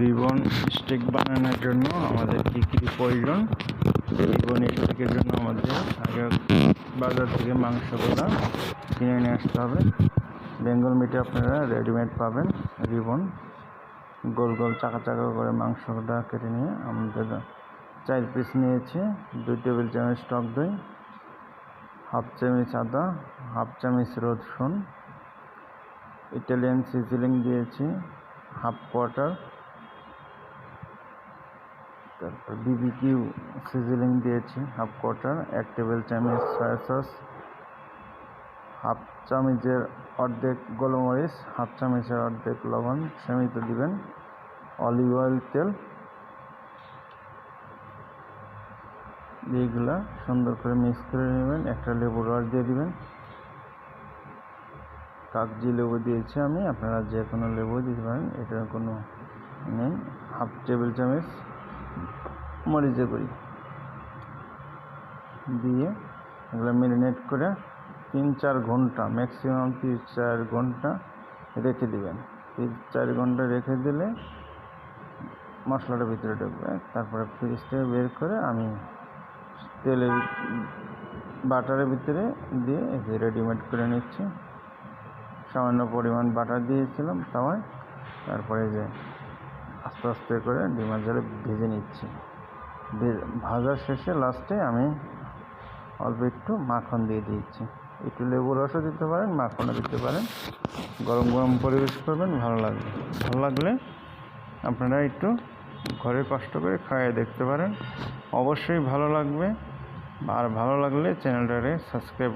Ribbon stick বানানোর জন্য আমাদের কী কী প্রয়োজন? রিবন স্টিকের জন্য আমাদের আগে বাজার থেকে মাংসগুলো কিনে নিয়ে আসতে হবে। বেঙ্গল মিটে আপনারা রেডিমেড পাবেন রিবন। গোল গোল চাকা চাকা করে মাংসটা কেটে নিয়ে আমাদের চার পিস নিয়েছি। দুই টেবিল চামচ টক দই, হাফ চামচ আদা, হাফ চামচ রসুন, ইটালিয়ান সিজিলিং দিয়েছি, হাফ কোয়ার্টার তারপর বিবিকিউ সিজিলিং দিয়েছি হাফ কোয়ার্টার এক টেবিল চামচ সয়া সস হাফ চামচের অর্ধেক গোলমরিচ হাফ চামচের অর্ধেক লবণ, সীমিত দিবেন অলিভ অয়েল তেল। এইগুলা সুন্দর করে মিক্স করে নেবেন, একটা লেবুর রস দিয়ে দিবেন। কাগজি লেবু দিয়েছি আমি, আপনারা যে কোনো লেবু দিতে পারেন, এটার কোনো নেই। হাফ টেবিল চামচ মরিচের গুঁড়ি দিয়ে এগুলো মেরিনেট করে তিন চার ঘণ্টা ম্যাক্সিমাম তিন চার ঘণ্টা রেখে দিবেন। তিন চার ঘণ্টা রেখে দিলে মশলাটা ভিতরে ঢুকবে। তারপরে ফ্রিজ থেকে বের করে আমি তেলের বাটারের ভিতরে দিয়ে রেডিমেড করে নিচ্ছি। সামান্য পরিমাণ বাটার দিয়েছিলাম তাওয়ায়। তারপরে যে আস্তে আস্তে করে ডিমার জলে ভেজে নিচ্ছি। ভাজার শেষে লাস্টে আমি অল্প একটু মাখন দিয়ে দিয়েছি একটু লেবু রসও দিতে পারেন, মাখনও দিতে পারেন। গরম গরম পরিবেশ করবেন, ভালো লাগবে। ভালো লাগলে আপনারা একটু ঘরে কষ্ট করে খাইয়ে দেখতে পারেন। অবশ্যই ভালো লাগবে। আর ভালো লাগলে চ্যানেলটারে সাবস্ক্রাইব